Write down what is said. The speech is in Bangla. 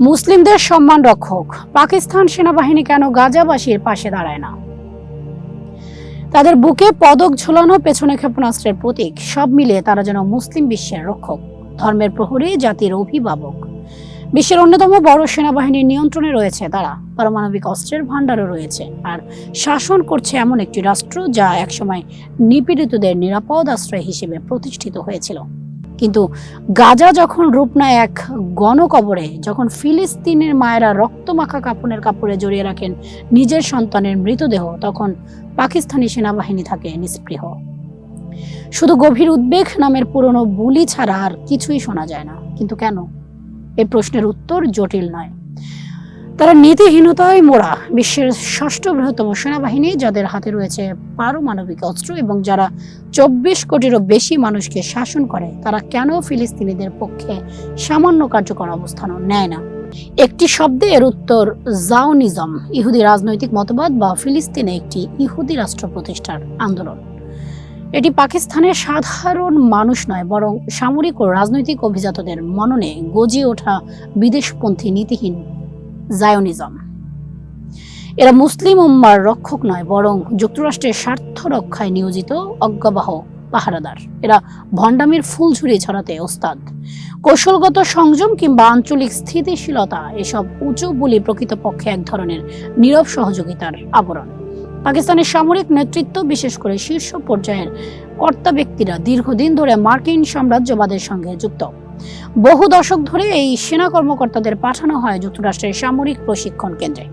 মুসলিমদের সম্মান রক্ষক। পাকিস্তান সেনাবাহিনী কেন গাজাবাসীর পাশে দাঁড়ায় না? তাদের বুকে পদক ঝোলানো পেছনে ক্ষেপণাস্ত্রের প্রতীক। সব মিলিয়ে তারা যেন মুসলিম বিশ্বের রক্ষক। ধর্মের প্রহরী, জাতির অভিভাবক। বিশ্বের অন্যতম বড় সেনাবাহিনীর নিয়ন্ত্রণে রয়েছে তারা। পারমাণবিক অস্ত্রের ভাণ্ডারও রয়েছে। আর শাসন করছে এমন একটি রাষ্ট্র যা একসময় নিপীড়িতদের নিরাপদ আশ্রয় হিসেবে প্রতিষ্ঠিত হয়েছিল। কিন্তু গাজা যখন রূপ নেয় এক গণকবরে, যখন ফিলিস্তিনের মায়েরা রক্তমাখা কাপড়ের কাপড়ে জড়িয়ে রাখেন নিজের সন্তানের মৃতদেহ, তখন পাকিস্তানি সেনাবাহিনী থাকে নিস্পৃহ শুধু গভীর উদ্বেগ নামের পুরনো বুলি ছাড়া আর কিছুই শোনা যায় না। কিন্তু কেন? এ প্রশ্নের উত্তর জটিল নয়। তারা নীতিহীনতায় মোড়া। বিশ্বের ষষ্ঠ বৃহত্তম সেনাবাহিনী, যাদের হাতে রয়েছে পারমাণবিক অস্ত্র এবং যারা চব্বিশ কোটিরও বেশি মানুষকে শাসন করে, তারা কেন ফিলিস্তিনিদের পক্ষে সামান্য কার্যকর অবস্থানও নেয় না? একটি শব্দে এর উত্তর, জাওনিজম, ইহুদি রাজনৈতিক মতবাদ বা ফিলিস্তিনে একটি ইহুদি রাষ্ট্র প্রতিষ্ঠার আন্দোলন। এটি পাকিস্তানের সাধারণ মানুষ নয়, বরং সামরিক ও রাজনৈতিক অভিজাতদের মননে গজিয়ে ওঠা বিদেশপন্থী নীতিহীন জায়োনিজম। এরা মুসলিম উম্মার রক্ষক নয়, বরং যুক্তরাষ্ট্রের স্বার্থ রক্ষায় নিয়োজিত অজ্ঞাবাহ পাহারাদার। এরা ভণ্ডামির ফুল ঝুড়ি ছড়াতে ওস্তাদ। কৌশলগত সংযম কিংবা আঞ্চলিক স্থিতিশীলতা এসব উঁচু বলি প্রকৃতপক্ষে এক ধরনের নীরব সহযোগিতার আবরণ। পাকিস্তানের সামরিক নেতৃত্ব, বিশেষ করে শীর্ষ পর্যায়ের কর্তা ব্যক্তিরা দীর্ঘদিন ধরে মার্কিন সাম্রাজ্যবাদের সঙ্গে যুক্ত। বহু দশক ধরে এই সেনা কর্মকর্তাদের পাঠানো হয় যুক্তরাষ্ট্রের সামরিক প্রশিক্ষণ কেন্দ্রে।